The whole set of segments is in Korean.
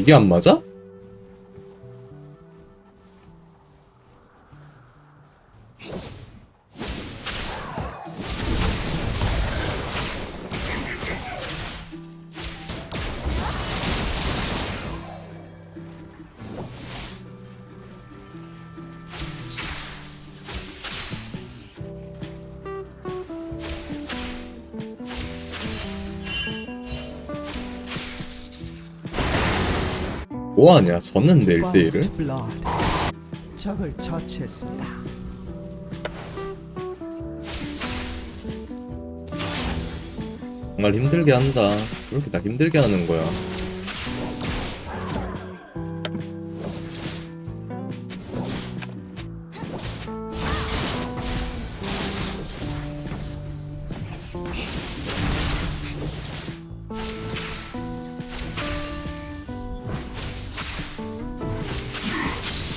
이게 안 맞아? 뭐하냐 졌는데 1대1을 First blood. 적을 처치했습니다. 정말 힘들게 한다 왜 이렇게 다 힘들게 하는 거야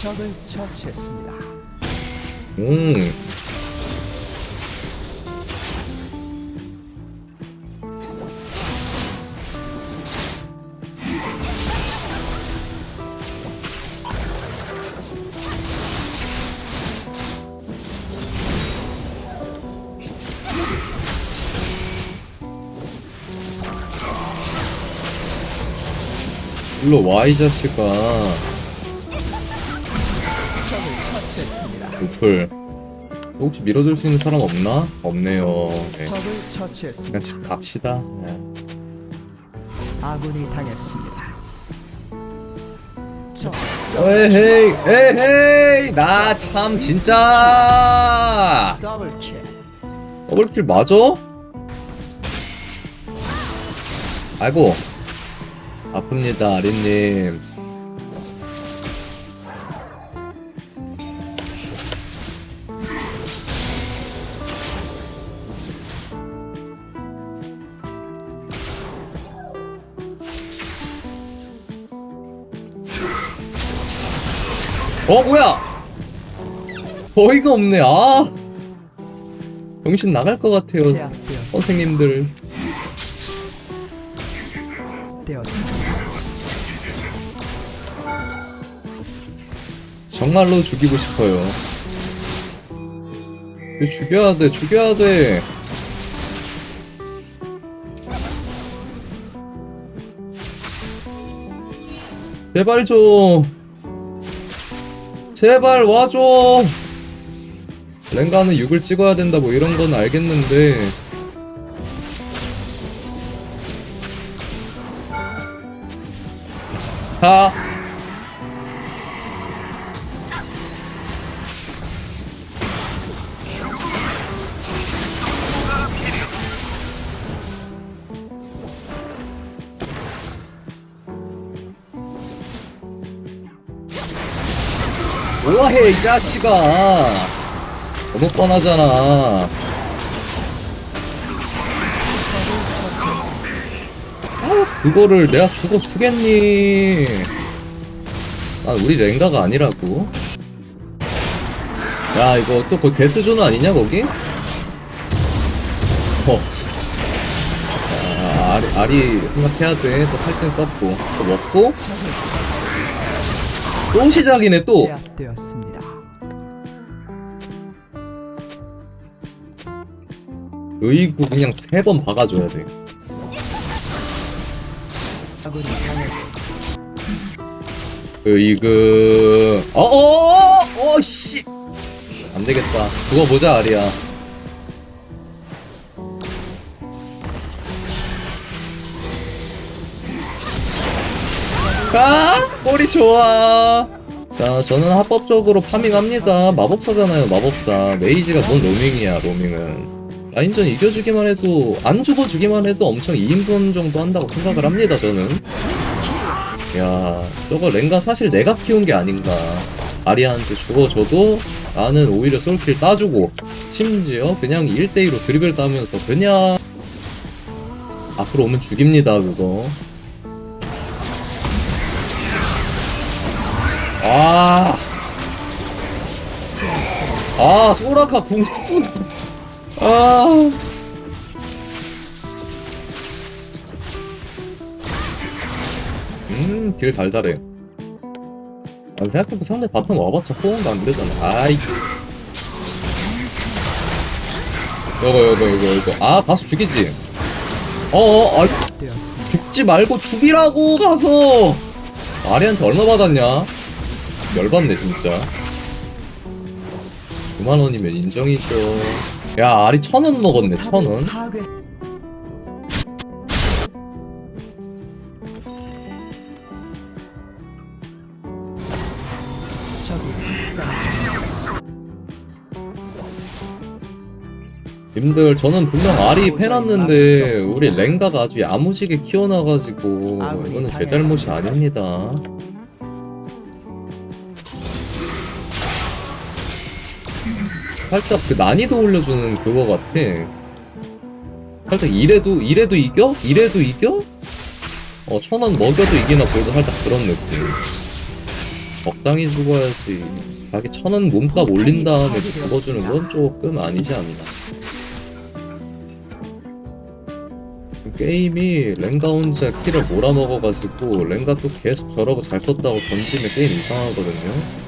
적을 처치했습니다. 음 일로 와 이 자식아 처치했습니다. 노플 혹시 밀어줄 수 있는 사람 없나? 없네요 네. 적을 그냥 처치했습니다. 집 갑시다 네. 아군이 당했습니다. 적 에헤이 에헤이 나 참 진짜 더블 킬. 더블킬 맞아? 아이고 아픕니다 아린님 어 뭐야? 어이가 없네. 아. 정신 나갈 것 같아요 제압되었습니다. 선생님들. 되었습니다. 정말로 죽이고 싶어요. 이거 죽여야 돼 죽여야 돼. 제발 좀 제발 와줘. 랭가는 6을 찍어야 된다 뭐 이런 건 알겠는데. 하 뭐해 이 자식아 너무 뻔하잖아 그거를 내가 죽어 주겠니 난 우리 랭가가 아니라고 야 이거 또 거기 데스존 아니냐 거기? 어. 아, 아리, 아리 생각해야 돼 또 탈진 썼고 또 먹고. 또 시작이네 또 제압되었습니다. 의구 그냥 세 번 박아줘야 돼. 아군이 당했. 의구 어어 어 씨. 안 되겠다. 그거 보자 아리야. 아 꼬리 좋아. 자 저는 합법적으로 파밍합니다. 마법사잖아요 마법사. 메이지가 뭔 로밍이야 로밍은. 라인전 이겨주기만 해도 안 죽어주기만 해도 엄청 2인분 정도 한다고 생각을 합니다 저는. 야, 저거 랭가 사실 내가 키운 게 아닌가. 아리아한테 죽어줘도 나는 오히려 솔킬 따주고, 심지어 그냥 1대2로 드리블 따면서 그냥 앞으로 오면 죽입니다, 그거. 아. 아, 소라카 궁수. 아. 음, 딜 달달해. 아, 생각해보면 상대 바텀 와봤자 호응도 안 되잖아. 아이. 이거, 이거, 이거, 이거. 아, 가서 죽이지. 어어, 아, 되었습니다. 죽지 말고 죽이라고 가서. 아리한테 얼마 받았냐? 열받네, 진짜. 9만원이면 인정이죠. 야, 아리 천원 먹었네, 천 원. 파괴. 적이 학살 님들 저는 분명 알이 패놨는데 우리 랭가가 아주 야무지게 키워놔가지고 이거는 제 잘못이 아닙니다 살짝 그 난이도 올려주는 그거 같아 살짝 이래도 이래도 이겨? 이래도 이겨? 어 천원 먹여도 이기나 보다 살짝 그런 느낌 적당히 죽어야지 자기 천원 몸값 올린 다음에 죽어주는 건 조금 아니지 않나 게임이 랭가 혼자 키를 몰아먹어가지고 랭가 또 계속 저러고 잘 떴다고 던지면 게임 이상하거든요.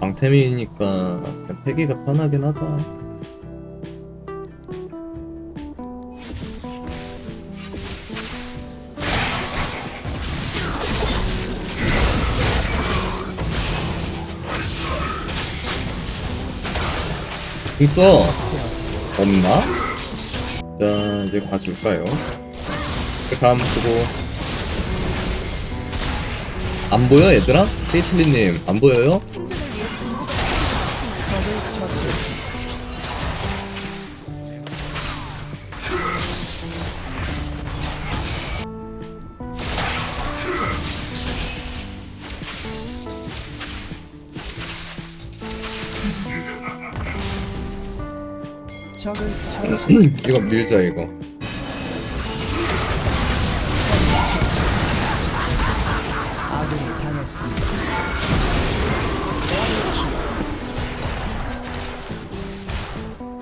방템이니까 그냥 패기가 편하긴 하다. 있어 없나? 자 이제 가줄까요? 그 다음 보고 안 보여 얘들아? 세이틀리님 안 보여요? 이거 밀자 이거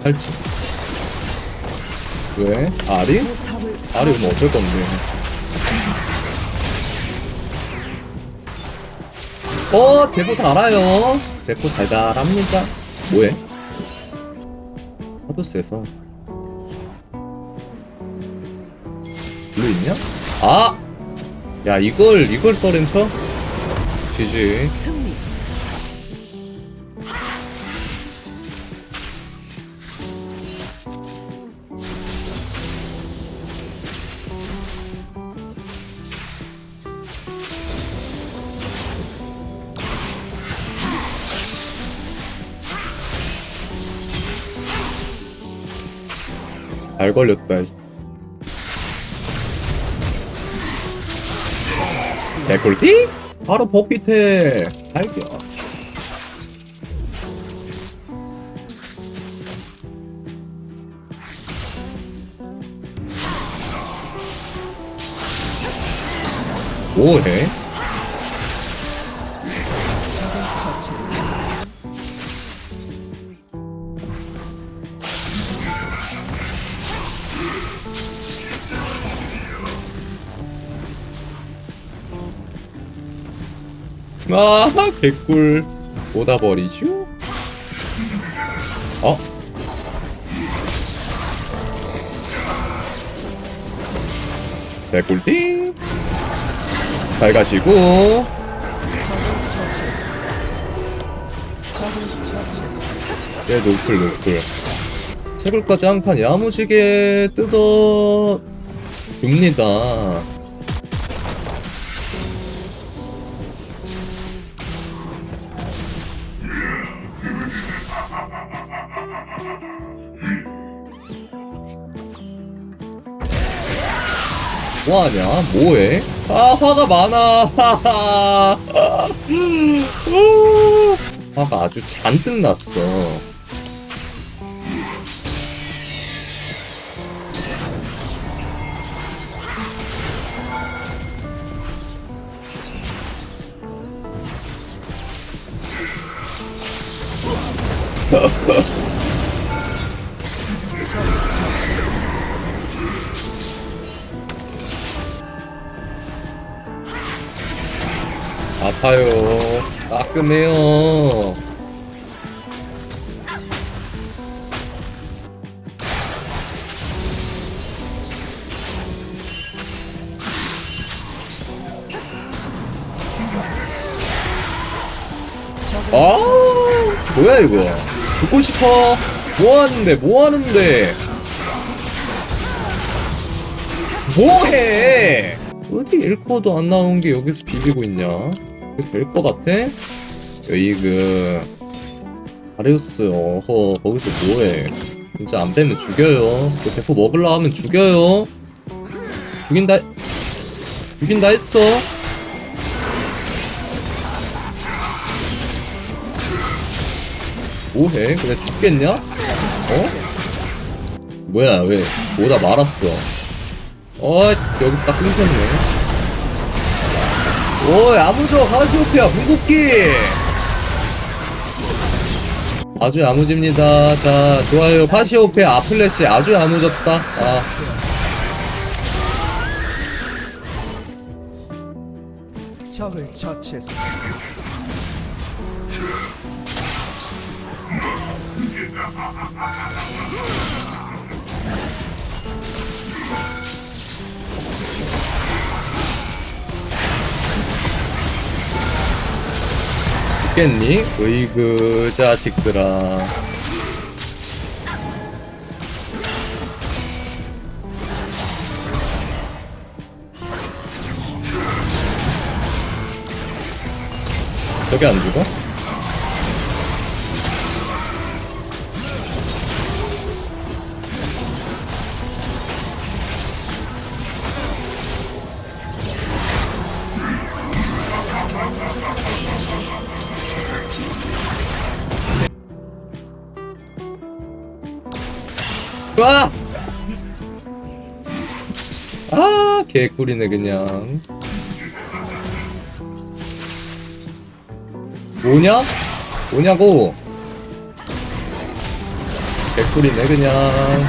할지 왜? 아리? 아리 오면 어쩔 건데 어 대포 달아요 대포 달달합니다 뭐해? 하도 세서 블루 있냐? 아! 야 이걸 이걸 써렌 쳐? GG 승 잘 걸렸다 개꿀띠? 바로 복귀태 발견 뭐해? 아 개꿀. 쏟아버리슈. 어? 개꿀띠. 잘 가시고. 예 노플 노플. 채굴까지 한 판 야무지게 뜯어 줍니다 뭐하냐? 뭐해? 아 화가 많아. 화가 아주 잔뜩 났어. 아파요. 따끔해요. 아, 뭐야 이거? 듣고 싶어. 뭐 하는데? 뭐 하는데? 뭐해? 어디 일코도 안 나온 게 여기서 비비고 있냐? 될 것 같아? 여이그 아레우스 어허 거기서 뭐해? 진짜 안 되면 죽여요. 그 대포 먹으려 하면 죽여요. 죽인다 죽인다 했어. 뭐해? 그래 죽겠냐? 어? 뭐야 왜 뭐다 말았어? 어 여기 딱 끊겼네. 오 야무져 가시오피아 궁극기. 아주 야무집니다. 자 좋아요 파시오페 아플래시 아주 야무졌다. 아 적을 처치했습 죽겠니? 으이그 자식들아. 저게 안 죽어? 와! 아, 개꿀이네, 그냥. 뭐냐? 뭐냐고? 개꿀이네, 그냥.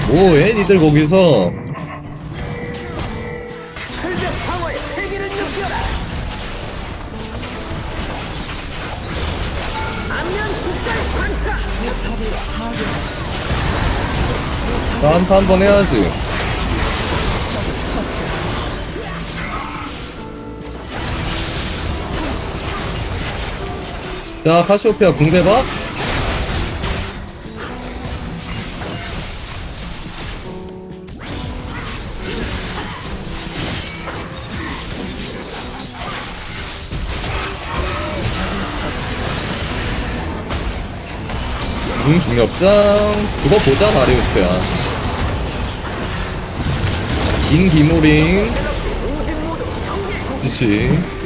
뭐해, 니들 거기서? 나한테 한 번 해야지. 자, 카시오페아 궁대박. 응, 중력장. 그거 보자, 다리우스야. 긴 기모링. 그치.